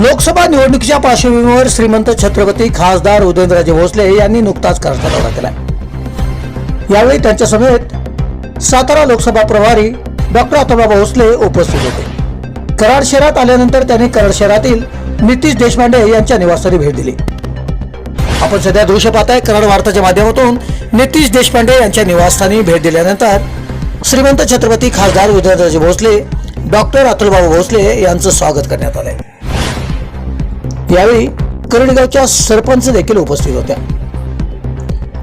लोकसभा निवडणुकीच्या पार्श्वभूमीवर श्रीमंत छत्रपती खासदार उदयनराजे भोसले यांनी नुकताच कराडचा दौरा केला यावेळी त्यांच्या समेत सातारा लोकसभा प्रभारी डॉक्टर अतुलबाबा भोसले उपस्थित होते. कराड शहरात आल्यानंतर त्यांनी कराड शहरातील नितीश देशपांडे यांच्या निवासस्थानी भेट दिली. आपण सध्या दृश्य पाहताय कराड वार्ताच्या माध्यमातून नितीश देशपांडे यांच्या निवासस्थानी भेट दिल्यानंतर श्रीमंत छत्रपती खासदार उदयनराजे भोसले डॉक्टर अतुलबाबू भोसले यांचं स्वागत करण्यात आलंय. यावेळी करडगावच्या सरपंच देखील उपस्थित होत्या.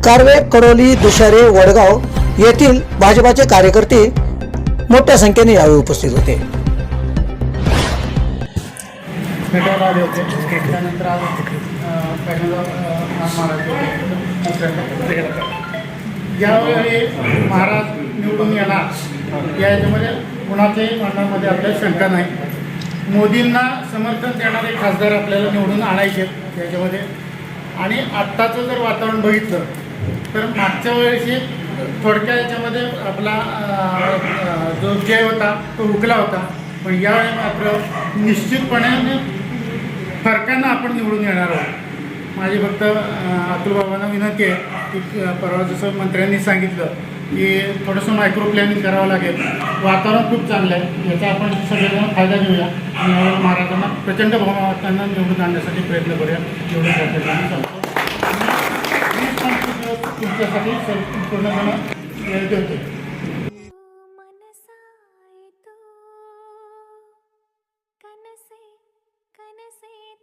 कारवे कडोली दुशारे वडगाव येथील भाजपाचे कार्यकर्ते मोठ्या संख्येने यावेळी उपस्थित होते. भेटायला आले होते त्यानंतर आज ज्यावेळी महाराज निवडून येणार. या याच्यामध्ये कुणाच्याही मनामध्ये आपल्याला शंका नाही. मोदींना समर्थन देणारे खासदार आपल्याला निवडून आणायचे आहेत याच्यामध्ये आणि आत्ताचं जर वातावरण बघितलं तर मागच्या वेळेशी थोडक्या याच्यामध्ये आपला जो जय होता तो हुकला होता. पण यावेळी मात्र निश्चितपणे फरकांना आपण निवडून येणार आहोत. माझी फक्त अं, अतुल बाबांना विनंती आहे की परवा जसं मंत्र्यांनी सांगितलं की थोडंसं मायक्रो प्लॅनिंग करावं लागेल. वातावरण खूप चांगलं आहे. याचा आपण सगळेजण फायदा घेऊया. आणि महाराजांना प्रचंड बहुमतांना निवडून आणण्यासाठी प्रयत्न करूया. एवढं सांगतो. तुमच्यासाठी पूर्णपणे देतो. कनसे कनसे